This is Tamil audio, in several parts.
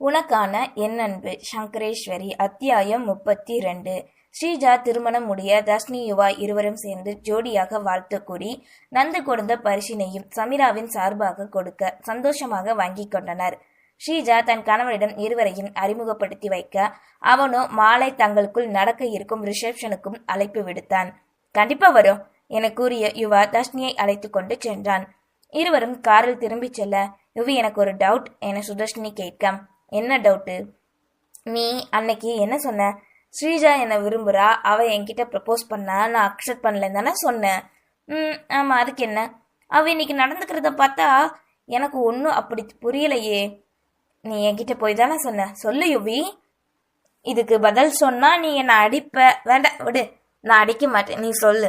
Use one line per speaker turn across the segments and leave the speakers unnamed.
உனக்கான என் அன்பு சங்கரேஸ்வரி அத்தியாயம் முப்பத்தி ரெண்டு ஸ்ரீஜா திருமணம் முடிய தர்ஷினி யுவா இருவரும் சேர்ந்து ஜோடியாக வாழ்த்து கூறி நந்து கொடுத்த பரிசினையும் சமீராவின் சார்பாக கொடுக்க சந்தோஷமாக வாங்கி கொண்டனர். ஸ்ரீஜா தன் கணவனிடம் இருவரையும் அறிமுகப்படுத்தி வைக்க அவனோ மாலை தங்களுக்குள் நடக்க இருக்கும் ரிசப்ஷனுக்கும் அழைப்பு விடுத்தான். கண்டிப்பா வரும் என கூறிய யுவா தர்ஷினியை அழைத்து கொண்டு சென்றான். இருவரும் காரில் திரும்பிச் செல்ல யுவி எனக்கு ஒரு டவுட் என சுதர்ஷினி கேட்க என்ன டவுட்டு நீ அன்னைக்கு என்ன சொன்ன? ஸ்ரீஜா என்னை விரும்புகிறா அவள் என்கிட்ட ப்ரப்போஸ் பண்ணா. நான் அக்செப்ட் பண்ணலன்னு தானே சொன்னேன் ம் ஆமாம் அதுக்கு என்ன? அவள் இன்னைக்கு நடந்துக்கிறத பார்த்தா எனக்கு ஒன்றும் அப்படி புரியலையே. நீ என்கிட்ட போய் தானே சொன்ன. சொல்லு யுவி. இதுக்கு பதில் சொன்னால் நீ என்னை அடிப்ப. வேண்டாம் விடு. நான் அடிக்க மாட்டேன். நீ சொல்லு.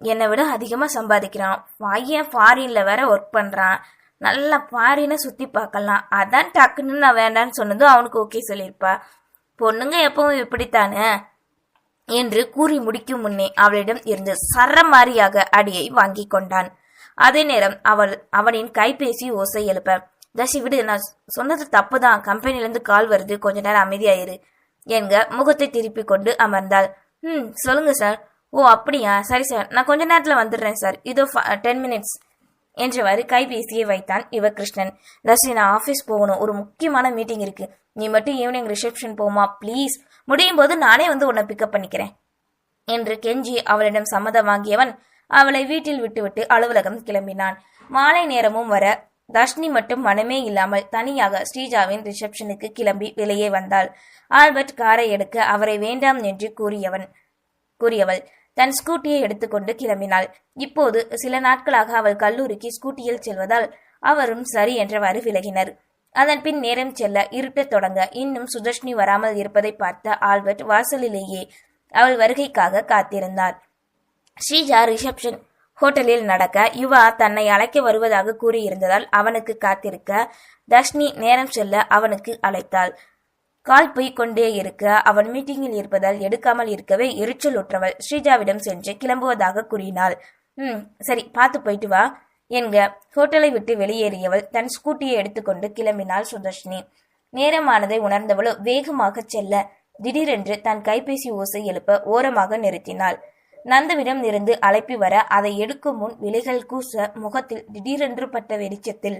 என்னை விட அதிகமாக சம்பாதிக்கிறான். பையன் ஃபாரினில் வேற ஒர்க் பண்ணுறான் நல்லா ஃபாரினை சுற்றி பார்க்கலாம். அதான் டக்குன்னு நான் வேண்டான்னு சொன்னதும் அவனுக்கு ஓகே சொல்லியிருப்பா. பொண்ணுங்க எப்பவும் இப்படித்தானே? என்று கூறி முடிக்கும் முன்னே அவளிடம் இருந்து சரமாரியாக அடியை வாங்கி கொண்டான். அதே நேரம் அவள் அவனின் கைபேசி ஓசை எழுப்ப தசி விடு நான் சொன்னது தப்பு தான் கம்பெனிலேருந்து கால் வருது. கொஞ்ச நேரம் அமைதியாயிரு. என்க முகத்தை திருப்பி கொண்டு அமர்ந்தாள். ம் சொல்லுங்க சார். ஓ அப்படியா? சரி சார். நான் கொஞ்ச நேரத்தில் வந்துடுறேன் சார். இதோ டென் மினிட்ஸ் என்றவாறு கைபேசியை வைத்தான் இவ கிருஷ்ணன் தர்ஷி நான் ஆஃபீஸ் போகணும். ஒரு முக்கியமான மீட்டிங் இருக்கு. நீ மட்டும் ஈவினிங் ரிசப்ஷன் போமா ப்ளீஸ் முடியும் போது நானே வந்து உன்னை பிக்கப் பண்ணிக்கிறேன். என்று கெஞ்சி அவளிடம் சம்மதம் வாங்கியவன் அவளை வீட்டில் விட்டுவிட்டு அலுவலகம் கிளம்பினான். மாலை நேரமும் வர தர்ஷினி மட்டும் மனமே இல்லாமல் தனியாக ஸ்ரீஜாவின் ரிசப்ஷனுக்கு கிளம்பி வெளியே வந்தாள். ஆல்பர்ட் காரை எடுக்க அவரை வேண்டாம் என்று கூறியவன் கூறியவள் தன் ஸ்கூட்டியை எடுத்துக்கொண்டு கிளம்பினாள். இப்போது சில நாட்களாக அவள் கல்லூரிக்கு ஸ்கூட்டியில் செல்வதால் அவரும் சரி என்றவாறு விலகினர். அதன் பின் நேரம் செல்ல இருட்டத் தொடங்க இன்னும் சுதர்ஷினி வராமல் இருப்பதை பார்த்த ஆல்பர்ட் வாசலிலேயே அவள் வருகைக்காக காத்திருந்தார். ஸ்ரீஜா ரிசப்ஷன் ஹோட்டலில் நடக்க யுவா தன்னை அழைக்க வருவதாக கூறியிருந்ததால் அவனுக்கு காத்திருக்க தர்ஷினி நேரம் செல்ல அவனுக்கு அழைத்தாள். கால் போய் கொண்டே இருக்க அவன் மீட்டிங்கில் இருப்பதால் எடுக்காமல் இருக்கவே எரிச்சல் உற்றவள் ஸ்ரீஜாவிடம் சென்று கிளம்புவதாக கூறினாள். ம் சரி பார்த்து போயிட்டு வா என்க ஹோட்டலை விட்டு வெளியேறியவள் தன் ஸ்கூட்டியை எடுத்துக்கொண்டு கிளம்பினாள் சுதர்ஷினி. நேரமானதை உணர்ந்தவளோ வேகமாக செல்ல திடீரென்று தன் கைபேசி ஓசை எழுப்ப ஓரமாக நிறுத்தினாள். நந்துவிடம் இருந்து அழைப்பி வர அதை எடுக்கும் முன் விலைகள் கூச முகத்தில் திடீரென்று பட்ட வெளிச்சத்தில்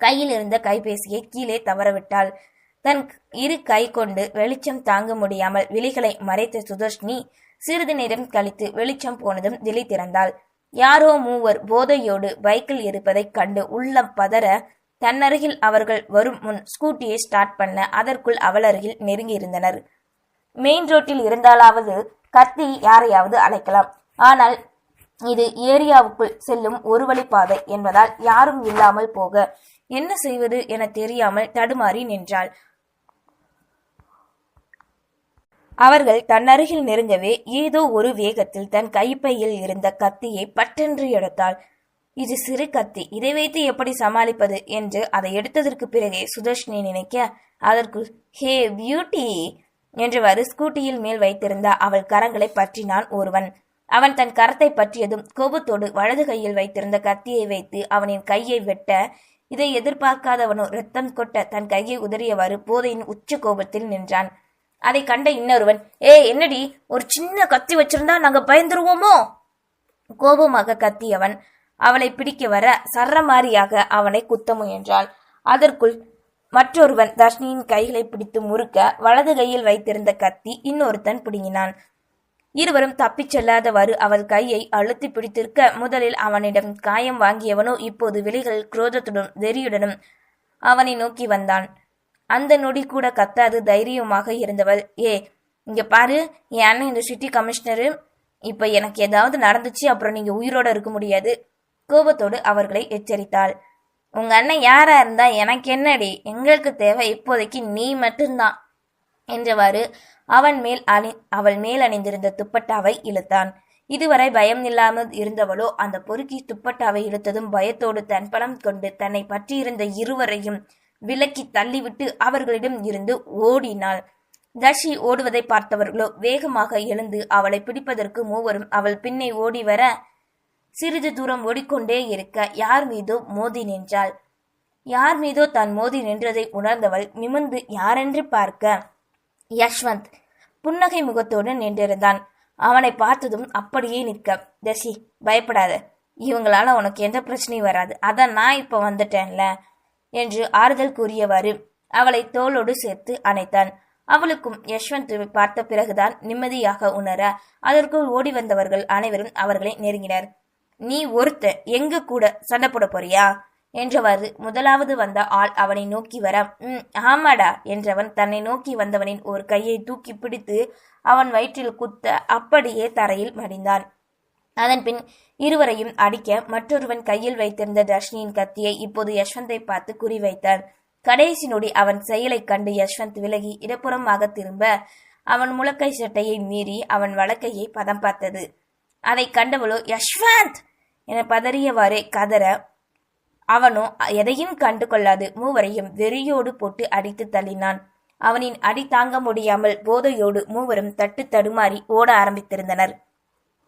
கையில் இருந்த கைபேசியை கீழே தவறவிட்டாள். தன் இரு கை கொண்டு வெளிச்சம் தாங்க முடியாமல் விழிகளை மறைத்த சுதர்ஷினி சிறிது நேரம் கழித்து வெளிச்சம் போனதும் திலி திறந்தாள் யாரோ மூவர் போதையோடு பைக்கில் இருப்பதைக் கண்டு உள்ளம் பதற தன்னருகில் அவர்கள் வரும் முன் ஸ்கூட்டியை ஸ்டார்ட் பண்ண அதற்குள் அவளருகில் நெருங்கியிருந்தனர் மெயின் ரோட்டில் இருந்தாலாவது கத்தி யாரையாவது அழைக்கலாம். ஆனால் இது ஏரியாவுக்குள் செல்லும் ஒரு வழி பாதை என்பதால் யாரும் இல்லாமல் போக என்ன செய்வது என தெரியாமல் தடுமாறி நின்றாள். அவர்கள் தன்னருகில் நெருங்கவே ஏதோ ஒரு வேகத்தில் தன் கைப்பையில் இருந்த கத்தியை பட்டென்று எடுத்தாள். இது சிறு கத்தி இதை வைத்து எப்படி சமாளிப்பது என்று அதை எடுத்ததற்கு பிறகே சுதர்ஷினி நினைக்க அதற்குள் ஹே பியூட்டி என்றவாறு ஸ்கூட்டியில் மேல் வைத்திருந்த அவள் கரங்களை பற்றினான் ஒருவன். அவன் தன் கரத்தை பற்றியதும் கோபத்தோடு வலது கையில் வைத்திருந்த கத்தியை வைத்து அவனின் கையை வெட்ட இதை எதிர்பார்க்காதவனோ ரத்தம் கொட்ட தன் கையை உதறியவாறு போதையின் உச்ச கோபத்தில் நின்றான். அதை கண்ட இன்னொருவன் ஏ என்னடி? ஒரு சின்ன கத்தி வச்சிருந்தா நாங்க பயந்துருவோமோ? கோபமாக கத்தியவன் அவளை பிடிக்க வர சரமாரியாக அவனை குத்த முயன்றாள். அதற்குள் மற்றொருவன் தர்ஷினியின் கைகளை பிடித்து முறுக்க வலது கையில் வைத்திருந்த கத்தி இன்னொருத்தன் பிடுங்கினான். இருவரும் தப்பிச் செல்லாதவாறு அவள் கையை அழுத்தி பிடித்திருக்க முதலில் அவனிடம் காயம் வாங்கியவனோ இப்போது விழிகள் குரோதத்துடன் வெறியுடனும் அவனை நோக்கி வந்தான். அந்த நொடி கூட கத்தாது தைரியமாக இருந்தவள். ஏ இங்க பாரு என் அண்ணன் இந்த சிட்டி கமிஷனரு இப்ப எனக்கு ஏதாவது நடந்துச்சு அப்புறம் நீங்க உயிரோட இருக்க முடியாது. கோபத்தோடு அவர்களை எச்சரித்தாள். உங்க அண்ணன் யாரா இருந்தா எனக்கு என்னடி? எங்களுக்கு தேவை இப்போதைக்கு நீ மட்டும்தான் என்றவாறு அவன் மேல் அணி அவள் மேல் அணிந்திருந்த துப்பட்டாவை இழுத்தான். இதுவரை பயம் இல்லாமல் இருந்தவளோ அந்த பொறுக்கி துப்பட்டாவை இழுத்ததும் பயத்தோடு தன் பணம் கொண்டு தன்னை பற்றியிருந்த இருவரையும் விலக்கி தள்ளிவிட்டு அவர்களிடம் இருந்து ஓடினாள். தர்ஷி ஓடுவதை பார்த்தவர்களோ வேகமாக எழுந்து அவளை பிடிப்பதற்கு மூவரும் அவள் பின்னே ஓடி வர சிறிது தூரம் ஓடிக்கொண்டே இருக்க யார் மீதோ மோதி நின்றாள். யார் மீதோ தான் மோதி நின்றதை உணர்ந்தவள் நிமிர்ந்து யாரென்று பார்க்க யஷ்வந்த் புன்னகை முகத்தோடு நின்றிருந்தான். அவனை பார்த்ததும் அப்படியே நிற்க தசி பயப்படாத. இவங்களால உனக்கு எந்த பிரச்சனையும் வராது. அதான் நான் இப்ப வந்துட்டேன்ல. என்று ஆறுதல் கூறியவாறு அவளை தோளோடு சேர்த்து அணைத்தான். அவளுக்கும் யஷ்வந்தை பார்த்த பிறகுதான் நிம்மதியாக உணர அதற்குள் ஓடி வந்தவர்கள் அனைவரும் அவர்களை நெருங்கினர். நீ ஒருத்த எங்க கூட சண்டை போட போறியா? என்றவாறு முதலாவது வந்த ஆள் அவனை நோக்கி வர ம் ஆமாடா என்றவன் தன்னை நோக்கி வந்தவனின் ஒரு கையை தூக்கி பிடித்து அவன் வயிற்றில் குத்த அப்படியே தரையில் மடிந்தான். அதன்பின் இருவரையும் அடிக்க மற்றொருவன் கையில் வைத்திருந்த தர்ஷினியின் கத்தியை இப்போது யஷ்வந்தை பார்த்து குறிவைத்தான் கடைசி நொடி அவன் செயலைக் கண்டு யஷ்வந்த் விலகி இடப்புறமாக திரும்ப அவன் முழக்கை சட்டையை மீறி அவன் வழக்கையை பதம் பார்த்தது. அதை கண்டவளோ யஷ்வந்த்! என பதறியவாறே கதற அவனோ எதையும் கண்டு கொள்ளாது. மூவரையும் வெறியோடு போட்டு அடித்து தள்ளினான். அவனின் அடி தாங்க முடியாமல் போதையோடு மூவரும் தட்டு தடுமாறி ஓட ஆரம்பித்திருந்தனர்.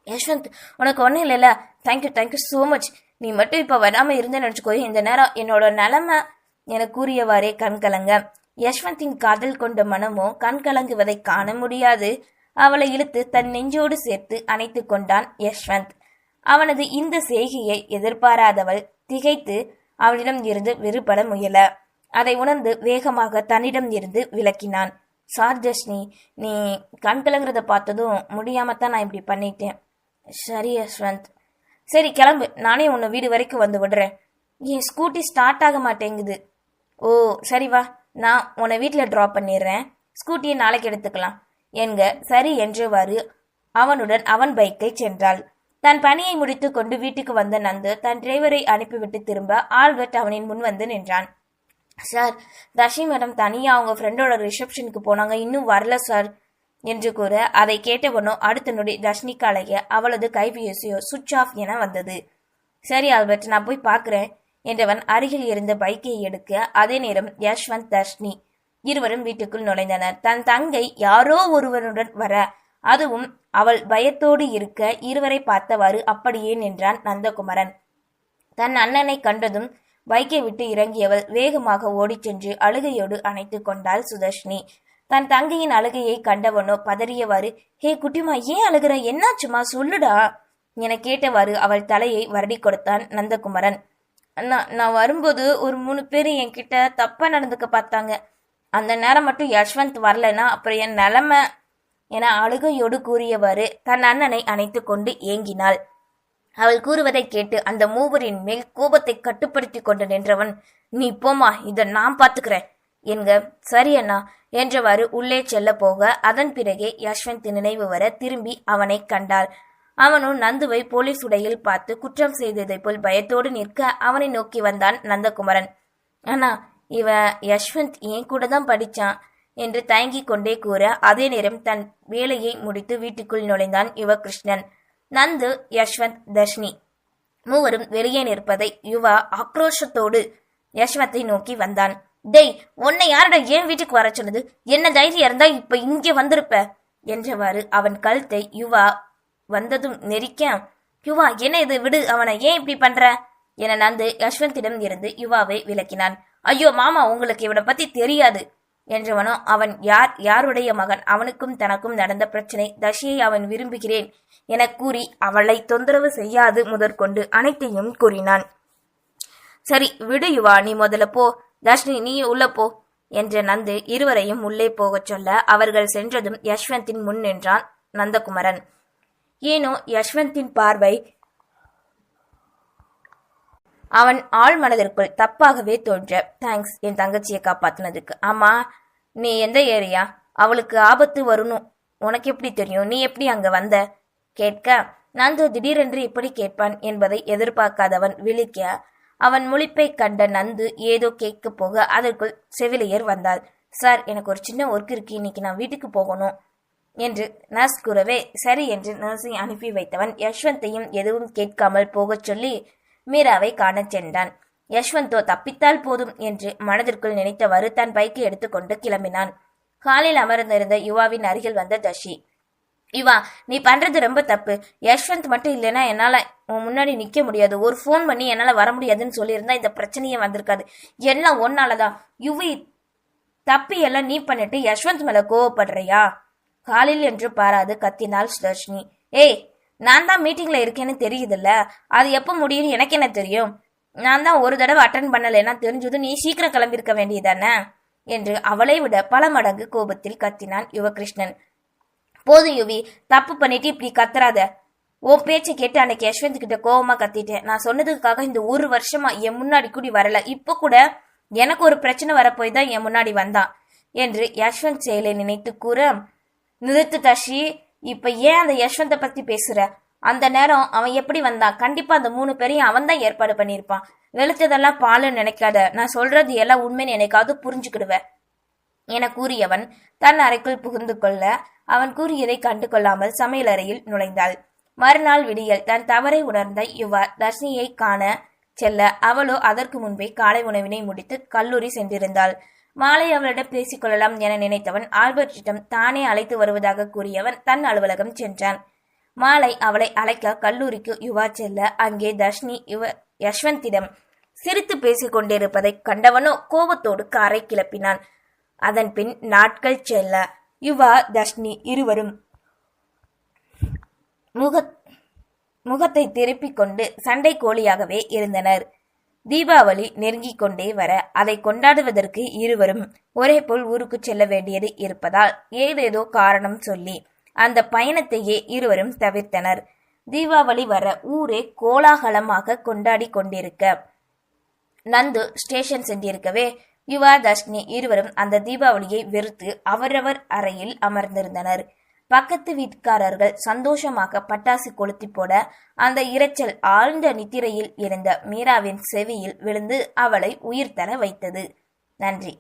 யஷ்வந்த் உனக்கு ஒன்றும் இல்லைல்ல. தேங்க்யூ தேங்க்யூ ஸோ மச் நீ மட்டும் இப்போ வராமல் இருந்தேன்னு நினச்சிக்கோ. இந்த நேரம் என்னோட நிலமை என கூறியவாறே கண் கலங்க. யஷ்வந்தின் காதல் கொண்ட மனமோ கண் கலங்குவதை காண முடியாது. அவளை இழுத்து தன் நெஞ்சோடு சேர்த்து அணைத்து கொண்டான் யஷ்வந்த். அவனது இந்த செய்கையை எதிர்பாராதவள் திகைத்து அவனிடம் இருந்து விடுபட முயல. அதை உணர்ந்து வேகமாக தன்னிடம் இருந்து விலக்கினான் சார் ஜஷ்னி நீ கண் கலங்குறத பார்த்ததும் முடியாமத்தான் நான் இப்படி பண்ணிட்டேன். சரி யஷ்வந்த். சரி கிளம்பு. நானே உன்னை வீடு வரைக்கும் வந்து விடுறேன். என் ஸ்கூட்டி ஸ்டார்ட் ஆக மாட்டேங்குது. ஓ சரி வா. நான் உன்னை வீட்டில் ட்ராப் பண்ணிடுறேன். ஸ்கூட்டியை நாளைக்கு எடுத்துக்கலாம். என்க சரி என்றவாறு அவனுடன் அவன் பைக்கை சென்றாள். தன் பணியை முடித்து கொண்டு வீட்டுக்கு வந்த நந்து தன் டிரைவரை அனுப்பிவிட்டு திரும்ப ஆல்பர்ட் அவனின் முன் வந்து நின்றான். சார் தர்ஷி மேடம் தனியாக அவங்க ஃப்ரெண்டோட ரிசப்ஷனுக்கு போனாங்க. இன்னும் வரல சார். என்று கூற அதை கேட்டவனோ அடுத்த நொடி தர்ஷினிக்கு அழைய அவளது கைபேசியோ சுவிட்ச் ஆஃப் என வந்தது. சரி ஆல்பர்ட் நான் போய் பார்க்குறேன் என்றவன் அருகில் இருந்த பைக்கை எடுக்க அதே நேரம் யஷ்வந்த் தர்ஷினி இருவரும் வீட்டுக்குள் நுழைந்தனர். தன் தங்கை யாரோ ஒருவனுடன் வர அதுவும் அவள் பயத்தோடு இருக்க இருவரை பார்த்தவாறு அப்படியே நின்றான் நந்தகுமரன். தன் அண்ணனை கண்டதும் பைக்கை விட்டு இறங்கியவள் வேகமாக ஓடிச் சென்று அழுகையோடு அணைத்து கொண்டாள் சுதர்ஷினி. தன் தங்கையின் அழுகையை கண்டவனோ பதறியவாறு ஹே குட்டிமா ஏன் அழுகிற? என்னாச்சுமா? சொல்லுடா. என கேட்டவாறு அவள் தலையை வருடி கொடுத்தான் நந்தகுமரன். நான் நான் வரும்போது ஒரு மூணு பேர் என்கிட்ட தப்பா நடந்துக்க பார்த்தாங்க. அந்த நேரம் மட்டும் யஷ்வந்த் வரலன்னா அப்புறம் என் நிலைமை? என அழுகையோடு கூறியவாறு தன் அண்ணனை அணைத்து கொண்டு ஏங்கினாள். அவள் கூறுவதை கேட்டு அந்த மூவரின் மேல் கோபத்தை கட்டுப்படுத்தி கொண்டு நின்றவன் நீ போமா இதை நான் பாத்துக்கிறேன். என்க சரி அண்ணா என்றவாறு உள்ளே செல்ல போக அதன் பிறகே யஷ்வந்த் நினைவு வர திரும்பி அவனை கண்டாள். அவனும் நந்துவை போலீஸ் உடையில் பார்த்து குற்றம் செய்ததை போல் பயத்தோடு நிற்க அவனை நோக்கி வந்தான் நந்தகுமரன். அண்ணா இவ யஷ்வந்த் ஏன் கூட தான் படிச்சான்? என்று தயங்கிக் கொண்டே கூற அதே நேரம் தன் வேலையை முடித்து வீட்டுக்குள் நுழைந்தான் யுவகிருஷ்ணன். நந்து யஷ்வந்த் தர்ஷினி மூவரும் வெளியே நிற்பதை யுவா ஆக்ரோஷத்தோடு யஷ்வந்தை நோக்கி வந்தான். டேய் உன்னை யாரடா ஏன் வீட்டுக்கு வர சொன்னது? என்ன தைரியம் இருந்தா இப்ப இங்கே வந்திருப்ப? என்றவாறு அவன் கழுத்தை யுவா வந்ததும் நெரிக்க யுவா என்ன இது? விடு அவனை ஏன் இப்படி பண்ற? என நந்து யஷ்வந்திடம் இருந்து யுவாவை விளக்கினான் ஐயோ மாமா உங்களுக்கு இவனை பத்தி தெரியாது என்றவனோ அவன் யார் யாருடைய மகன்? அவனுக்கும் தனக்கும் நடந்த பிரச்சனை தஷியை அவன் விரும்புகிறேன் என கூறி அவளை தொந்தரவு செய்யாது முதற்கொண்டு அனைத்தையும் கூறினான். சரி விடு யுவா நீ முதல்ல போ தர்ஷினி நீ உள்ள போ என்ற நந்து இருவரையும் உள்ளே போகச் சொல்ல அவர்கள் சென்றதும் யஷ்வந்தின் முன் நின்றான் நந்தகுமரன். ஏனோ யஷ்வந்தின் பார்வை அவன் ஆள் மனதிற்குள் தப்பாகவே தோன்ற தேங்க்ஸ் என் தங்கச்சியை காப்பாத்தினதுக்கு. ஆமா நீ எந்த ஏரியா? அவளுக்கு ஆபத்து வரணும் உனக்கு எப்படி தெரியும்? நீ எப்படி அங்க வந்த? கேட்க நந்து திடீரென்று இப்படி கேட்பான் என்பதை எதிர்பார்க்காதவன் விழிக்க அவன் முழிப்பை கண்ட நந்து ஏதோ கேட்க போக அதற்குள் செவிலியர் வந்தாள். சார் எனக்கு ஒரு சின்ன ஒர்க் இருக்கு. இன்னைக்கு நான் வீட்டுக்கு போகணும் என்று நர்ஸ் கூறவே சரி என்று நர்ஸை அனுப்பி வைத்தவன் யஷ்வந்தையும் எதுவும் கேட்காமல் போகச் சொல்லி மீராவை காணச் சென்றான். யஷ்வந்தோ தப்பித்தால் போதும் என்று மனதிற்குள் நினைத்தவாறு தன் பைக்கை எடுத்துக்கொண்டு கிளம்பினான். காலில் அமர்ந்திருந்த யுவாவின் அருகில் வந்த தஷி இவா நீ பண்றது ரொம்ப தப்பு. யஷ்வந்த் மட்டும் இல்லைன்னா என்னால உன் முன்னாடி நிக்க முடியாது. ஒரு ஃபோன் பண்ணி என்னால வர முடியாதுன்னு சொல்லியிருந்தா இந்த பிரச்சனையே வந்திருக்காது. எல்லாம் ஒன்னாலதான் யுவி தப்பி எல்லாம் நீ பண்ணிட்டு யஷ்வந்த் மேல கோவப்படுறியா? காலில் என்று பாராது கத்தினாள் சுதர்ஷினி. ஏய் நான் தான் மீட்டிங்ல இருக்கேன்னு தெரியுதுல்ல? அது எப்போ முடியும்னு எனக்கு என்ன தெரியும்? நான் தான் ஒரு தடவை அட்டன் பண்ணலைன்னா தெரிஞ்சது நீ சீக்கிரம் கிளம்பியிருக்க வேண்டியதானே என்று அவளை விட பல மடங்கு கோபத்தில் கத்தினான் யுவகிருஷ்ணன். போதும் யுவி. தப்பு பண்ணிட்டு இப்படி கத்துறாத. உன் பேச்சை கேட்டு அன்னைக்கு யஷ்வந்த் கிட்ட கோவமா கத்திட்டேன். நான் சொன்னதுக்காக இந்த ஒரு வருஷமா என் முன்னாடி கூடி வரல. இப்ப கூட எனக்கு ஒரு பிரச்சனை வரப்போய் தான் என் முன்னாடி வந்தான் என்று யஷ்வந்த் செயலை நினைத்து கூற நிறுத்து தஷி இப்ப ஏன் அந்த யஷ்வந்தை பத்தி பேசுற? அந்த நேரம் அவன் எப்படி வந்தான் கண்டிப்பா அந்த மூணு பேரையும் அவன் தான் ஏற்பாடு பண்ணியிருப்பான். வெளுத்ததெல்லாம் பாலு நினைக்காத. நான் சொல்றது எல்லாம் உண்மைன்னு எனக்காவது புரிஞ்சுக்கிடுவேன். என கூறியவன் தன் அறைக்குள் புகுந்து கொள்ள அவன் கூறியதை கண்டு கொள்ளாமல் சமையலறையில் நுழைந்தாள். மறுநாள் விடியல் தன் தவறை உணர்ந்த யுவா தர்ஷினியை காண செல்ல அவளோ அதற்கு முன்பே காலை உணவினை முடித்து கல்லூரி சென்றிருந்தாள். மாலை அவளிடம் பேசிக் கொள்ளலாம் என நினைத்தவன் ஆல்பர்ட்டிடம் தானே அழைத்து வருவதாக கூறியவன் தன் அலுவலகம் சென்றான். மாலை அவளை அழைக்க கல்லூரிக்கு யுவா செல்ல அங்கே தர்ஷினி யுவ யஷ்வந்திடம் சிரித்து பேசிக் கொண்டிருப்பதைக் கண்டவனோ கோபத்தோடு காரை கிளப்பினான். அதன்பின் நாட்கள் செல்ல. யுவா தர்ஷினி இருவரும் முக முகத்தை திருப்பிக் கொண்டு சண்டை கோழியாகவே இருந்தனர். தீபாவளி நெருங்கிக் கொண்டே வர அதை கொண்டாடுவதற்கு இருவரும் ஒரே போல் ஊருக்கு செல்ல வேண்டியது இருப்பதால் ஏதேதோ காரணம் சொல்லி அந்த பயணத்தையே இருவரும் தவிர்த்தனர். தீபாவளி வர ஊரே கோலாகலமாக கொண்டாடி கொண்டிருக்க நந்து ஸ்டேஷன் சென்றிருக்கவே யுவா தர்ஷினி இருவரும் அந்த தீபாவளியை வெறுத்து அவரவர் அறையில் அமர்ந்திருந்தனர். பக்கத்து வீட்டுக்காரர்கள் சந்தோஷமாக பட்டாசு கொளுத்தி போட அந்த இரைச்சல் ஆழ்ந்த நித்திரையில் இருந்த மீராவின் செவியில் விழுந்து அவளை உயிர் தர வைத்தது. நன்றி.